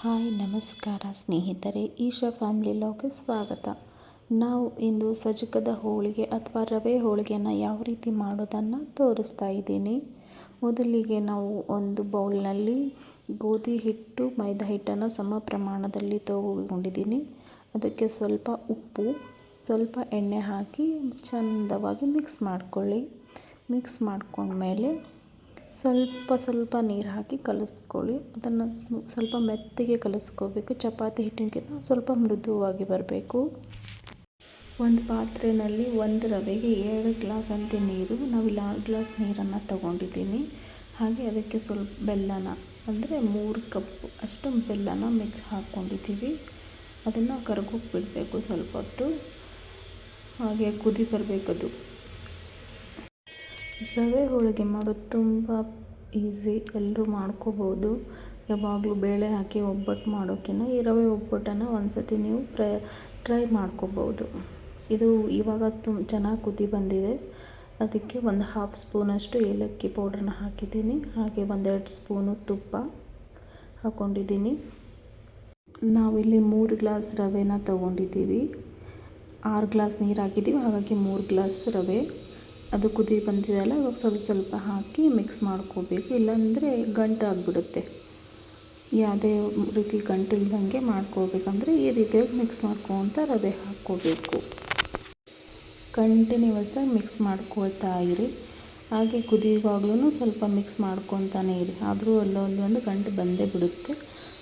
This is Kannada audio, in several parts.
ಹಾಯ್, ನಮಸ್ಕಾರ ಸ್ನೇಹಿತರೆ, ಈಶಾ ಫ್ಯಾಮಿಲಿ ಲಾಗೆ ಸ್ವಾಗತ. ನಾವು ಇಂದು ಸಜಕದ ಹೋಳಿಗೆ ಅಥವಾ ರವೆ ಹೋಳಿಗೆನ ಯಾವ ರೀತಿ ಮಾಡೋದನ್ನು ತೋರಿಸ್ತಾ ಇದ್ದೀನಿ. ಮೊದಲಿಗೆ ನಾವು ಒಂದು ಬೌಲ್ನಲ್ಲಿ ಗೋಧಿ ಹಿಟ್ಟು, ಮೈದಾ ಹಿಟ್ಟನ್ನು ಸಮ ಪ್ರಮಾಣದಲ್ಲಿ ತೊಗೊಂಡಿದ್ದೀನಿ. ಅದಕ್ಕೆ ಸ್ವಲ್ಪ ಉಪ್ಪು, ಸ್ವಲ್ಪ ಎಣ್ಣೆ ಹಾಕಿ ಚಂದವಾಗಿ ಮಿಕ್ಸ್ ಮಾಡ್ಕೊಳ್ಳಿ. ಮಿಕ್ಸ್ ಮಾಡ್ಕೊಂಡ್ಮೇಲೆ ಸ್ವಲ್ಪ ಸ್ವಲ್ಪ ನೀರು ಹಾಕಿ ಕಲಸ್ಕೊಳ್ಳಿ. ಅದನ್ನು ಸ್ವಲ್ಪ ಮೆತ್ತಗೆ ಕಲಸ್ಕೋಬೇಕು. ಚಪಾತಿ ಹಿಟ್ಟಿನಕಿಂತ ಸ್ವಲ್ಪ ಮೃದುವಾಗಿ ಬರಬೇಕು. ಒಂದು ಪಾತ್ರೆಯಲ್ಲಿ ಒಂದು ರವೆಗೆ ಎರಡು ಗ್ಲಾಸ್ ಅಂತೆ ನೀರು. ನಾವಿಲ್ಲಿ ಆರು ಗ್ಲಾಸ್ ನೀರನ್ನು ತಗೊಂಡಿದ್ದೀನಿ. ಹಾಗೆ ಅದಕ್ಕೆ ಸ್ವಲ್ಪ ಬೆಲ್ಲನ, ಅಂದರೆ ಮೂರು ಕಪ್ ಅಷ್ಟು ಬೆಲ್ಲನ ಮಿಕ್ಸ್ ಹಾಕ್ಕೊಂಡಿದ್ದೀವಿ. ಅದನ್ನು ಕರ್ಗೋಗಿ ಬಿಡಬೇಕು ಸ್ವಲ್ಪ ಹೊತ್ತು. ಹಾಗೆ ಕುದಿ ಬರಬೇಕದು. ರವೆ ಹೋಳಿಗೆ ಮಾಡೋದು ತುಂಬ ಈಸಿ ಎಲ್ಲರೂ ಮಾಡ್ಕೋಬೋದು. ಯಾವಾಗಲೂ ಬೇಳೆ ಹಾಕಿ ಒಬ್ಬಟ್ಟು ಮಾಡೋಕ್ಕಿಂತ ಈ ರವೆ ಒಬ್ಬಟ್ಟನ್ನು ಒಂದು ಸತಿ ನೀವು ಪ್ರಯ ಟ್ರೈ ಮಾಡ್ಕೋಬೋದು. ಇದು ಇವಾಗ ತುಂಬ ಚೆನ್ನಾಗಿ ಕುದಿ ಬಂದಿದೆ. ಅದಕ್ಕೆ ಒಂದು ಹಾಫ್ ಸ್ಪೂನಷ್ಟು ಏಲಕ್ಕಿ ಪೌಡ್ರನ್ನ ಹಾಕಿದ್ದೀನಿ. ಹಾಗೆ ಒಂದೆರಡು ಸ್ಪೂನು ತುಪ್ಪ ಹಾಕ್ಕೊಂಡಿದ್ದೀನಿ ನಾವಿಲ್ಲಿ ಮೂರು ಗ್ಲಾಸ್ ರವೆನ ತಗೊಂಡಿದ್ದೀವಿ. ಆರು ಗ್ಲಾಸ್ ನೀರು ಹಾಕಿದ್ದೀವಿ ಹಾಗಾಗಿ ಮೂರು ಗ್ಲಾಸ್ ರವೆ. ಅದು ಕುದಿ ಬಂದಿದೆಯಲ್ಲ, ಇವಾಗ ಸ್ವಲ್ಪ ಸ್ವಲ್ಪ ಹಾಕಿ ಮಿಕ್ಸ್ ಮಾಡ್ಕೋಬೇಕು. ಇಲ್ಲಾಂದರೆ ಗಂಟು ಆಗಿಬಿಡುತ್ತೆ. ಯಾವುದೇ ರೀತಿ ಗಂಟಿಲ್ದಂಗೆ ಮಾಡ್ಕೋಬೇಕಂದ್ರೆ ಈ ರೀತಿಯಾಗಿ ಮಿಕ್ಸ್ ಮಾಡ್ಕೊತ ರವೆ ಹಾಕ್ಕೋಬೇಕು. ಕಂಟಿನ್ಯೂಸ್ ಆಗಿ ಮಿಕ್ಸ್ ಮಾಡ್ಕೊಳ್ತಾ ಇರಿ. ಹಾಗೆ ಕುದಿಯುವಾಗ್ಲೂ ಸ್ವಲ್ಪ ಮಿಕ್ಸ್ ಮಾಡ್ಕೊತಾನೆ ಇರಿ. ಆದರೂ ಅಲ್ಲೊಂದು ಗಂಟು ಬಂದೇ ಬಿಡುತ್ತೆ.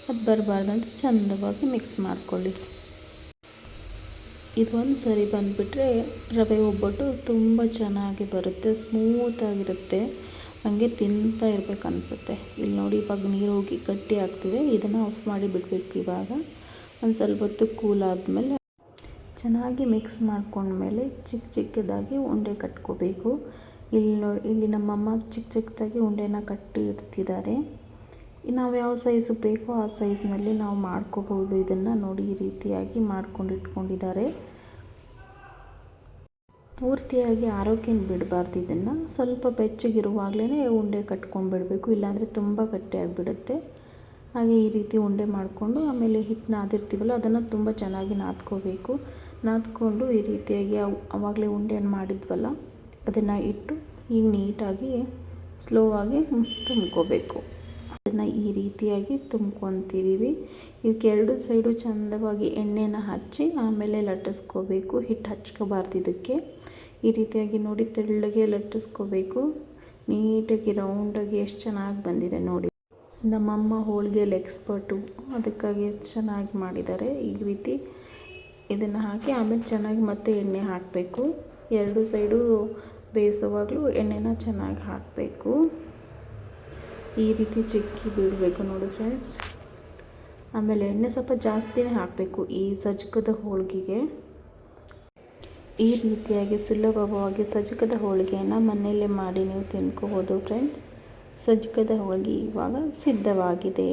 ಅದು ಬರಬಾರ್ದಂತ ಚಂದವಾಗಿ ಮಿಕ್ಸ್ ಮಾಡ್ಕೊಳ್ಳಿ. ಇದೊಂದು ಸರಿ ಬಂದುಬಿಟ್ರೆ ರವೆ ಒಬ್ಬಟ್ಟು ತುಂಬ ಚೆನ್ನಾಗಿ ಬರುತ್ತೆ ಸ್ಮೂತಾಗಿರುತ್ತೆ ಹಾಗೆ ತಿಂತಾ ಇರ್ಬೇಕು ಅನಿಸುತ್ತೆ. ಇಲ್ಲಿ ನೋಡಿ ಇವಾಗ ನೀರು ಹೋಗಿ ಗಟ್ಟಿ ಆಗ್ತಿದೆ. ಇದನ್ನು ಆಫ್ ಮಾಡಿ ಬಿಡಬೇಕು ಇವಾಗ. ಒಂದು ಸ್ವಲ್ಪ ಹೊತ್ತು ಕೂಲ್ ಆದಮೇಲೆ ಚೆನ್ನಾಗಿ ಮಿಕ್ಸ್ ಮಾಡ್ಕೊಂಡ್ಮೇಲೆ ಚಿಕ್ಕ ಚಿಕ್ಕದಾಗಿ ಉಂಡೆ ಕಟ್ಕೋಬೇಕು. ಇಲ್ಲಿ ಇಲ್ಲಿ ನಮ್ಮಮ್ಮ ಚಿಕ್ಕ ಚಿಕ್ಕದಾಗಿ ಉಂಡೆನ ಕಟ್ಟಿ ಇಡ್ತಿದ್ದಾರೆ. ನಾವು ಯಾವ ಸೈಜ್ ಬೇಕೋ ಆ ಸೈಜ್ನಲ್ಲಿ ನಾವು ಮಾಡ್ಕೋಬೋದು ಇದನ್ನು ನೋಡಿ ಈ ರೀತಿಯಾಗಿ ಮಾಡ್ಕೊಂಡು ಇಟ್ಕೊಂಡಿದ್ದಾರೆ. ಪೂರ್ತಿಯಾಗಿ ಆರೋಗ್ಯನ ಬಿಡಬಾರ್ದು. ಇದನ್ನು ಸ್ವಲ್ಪ ಬೆಚ್ಚಗಿರುವಾಗಲೇ ಉಂಡೆ ಕಟ್ಕೊಂಡ್ಬಿಡಬೇಕು ಇಲ್ಲಾಂದರೆ ತುಂಬ ಗಟ್ಟಿಯಾಗಿಬಿಡುತ್ತೆ. ಹಾಗೆ ಈ ರೀತಿ ಉಂಡೆ ಮಾಡಿಕೊಂಡು ಆಮೇಲೆ ಹಿಟ್ಟು ನಾದಿರ್ತೀವಲ್ಲ, ಅದನ್ನು ತುಂಬ ಚೆನ್ನಾಗಿ ನಾದ್ಕೋಬೇಕು. ನಾದ್ಕೊಂಡು ಈ ರೀತಿಯಾಗಿ ಆವಾಗಲೇ ಉಂಡೆಯನ್ನು ಮಾಡಿದ್ವಲ್ಲ, ಅದನ್ನು ಇಟ್ಟು ಈಗ ನೀಟಾಗಿ ಸ್ಲೋ ಆಗಿ ತುಂಬ್ಕೋಬೇಕು ಅದನ್ನು ಈ ರೀತಿಯಾಗಿ ತುಂಬ್ಕೊತಿದ್ದೀವಿ ಇದಕ್ಕೆ ಎರಡು ಸೈಡು ಚಂದವಾಗಿ ಎಣ್ಣೆನ ಹಚ್ಚಿ ಆಮೇಲೆ ಲಟ್ಟಿಸ್ಕೋಬೇಕು. ಹಿಟ್ಟು ಹಚ್ಕೋಬಾರ್ದು ಇದಕ್ಕೆ. ಈ ರೀತಿಯಾಗಿ ನೋಡಿ ತೆಳ್ಳಗೆ ಲಟ್ಟಿಸ್ಕೋಬೇಕು. ನೀಟಾಗಿ ರೌಂಡಾಗಿ ಎಷ್ಟು ಚೆನ್ನಾಗಿ ಬಂದಿದೆ ನೋಡಿ. ನಮ್ಮಮ್ಮ ಹೋಳಿಗೆಯಲ್ಲಿ ಎಕ್ಸ್ಪರ್ಟು. ಅದಕ್ಕಾಗಿ ಚೆನ್ನಾಗಿ ಮಾಡಿದ್ದಾರೆ. ಈ ರೀತಿ ಇದನ್ನು ಹಾಕಿ ಆಮೇಲೆ ಚೆನ್ನಾಗಿ ಮತ್ತೆ ಎಣ್ಣೆ ಹಾಕಬೇಕು. ಎರಡು ಸೈಡು ಬೇಯಿಸುವಾಗಲೂ ಎಣ್ಣೆನ ಚೆನ್ನಾಗಿ ಹಾಕಬೇಕು. ಈ ರೀತಿ ಚಿಕ್ಕಿ ಬಿಡಬೇಕು ನೋಡಿ ಫ್ರೆಂಡ್ಸ್ ಆಮೇಲೆ ಎಣ್ಣೆ ಸ್ವಲ್ಪ ಜಾಸ್ತಿನೇ ಹಾಕಬೇಕು ಈ ಸಜ್ಜಕದ ಹೋಳಿಗೆಗೆ. ಈ ರೀತಿಯಾಗಿ ಸುಲಭವಾಗಿ ಸಜ್ಜಕದ ಹೋಳಿಗೆಯನ್ನು ಮನೆಯಲ್ಲೇ ಮಾಡಿ ನೀವು ತಿನ್ಕೋಬೋದು ಫ್ರೆಂಡ್ಸ್ ಸಜ್ಜಕದ ಹೋಳಿಗೆ ಇವಾಗ ಸಿದ್ಧವಾಗಿದೆ.